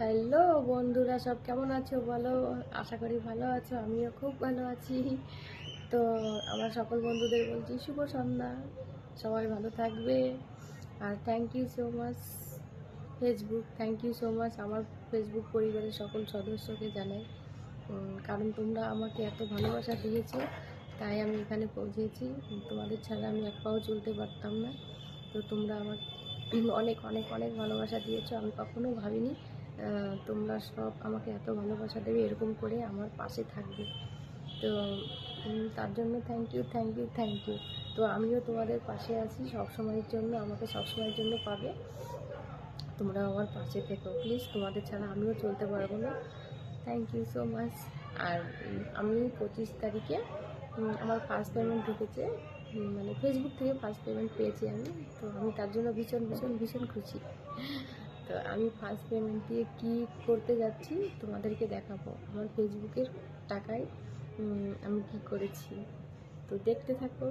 Hello বন্ধুরা, সব কেমন আছো বলো? আশা করি ভালো আছো, আমিও খুব ভালো আছি। তো আমার সকল বন্ধুদের বলছি, শুভ সন্ধ্যা। সবাই ভালো থাকবে। আর thank you so much Facebook thank you so much আমার ফেসবুক পরিবারের সকল সদস্যকে জানাই। কারণ তোমরা আমাকে এত ভালোবাসা দিয়েছ, তাই আমি এখানে পৌঁছেছি। তোমাদের ছাড়া আমি এক পাও চলতে পারতাম না। তো তোমরা আমার অনেক অনেক অনেক ভালোবাসা দিয়েছ, আমি কখনো ভাবিনি তোমরা সব আমাকে এত ভালোবাসা দেবে, এরকম করে আমার পাশে থাকবে। তো তার জন্য thank you thank you thank you তো আমিও তোমাদের পাশে আছি, সব সময়ের জন্য, আমাকে সব সময়ের জন্য পাবে। তোমরা আমার পাশে থেকো প্লিজ তোমাদের ছাড়া আমিও চলতে পারব না। থ্যাংক ইউ সো মাচ আর আমি পঁচিশ তারিখে আমার ফার্স্ট পেমেন্ট ঢুকেছে মানে ফেসবুক থেকে ফার্স্ট পেমেন্ট পেয়েছি আমি। তো আমি তার জন্য ভীষণ ভীষণ ভীষণ খুশি। আমি ফার্স্ট পেমেন্ট দিয়ে কী করতে যাচ্ছি তোমাদেরকে দেখাবো। আমার ফেসবুকের টাকায় আমি কি করেছি। তো দেখতে থাকো।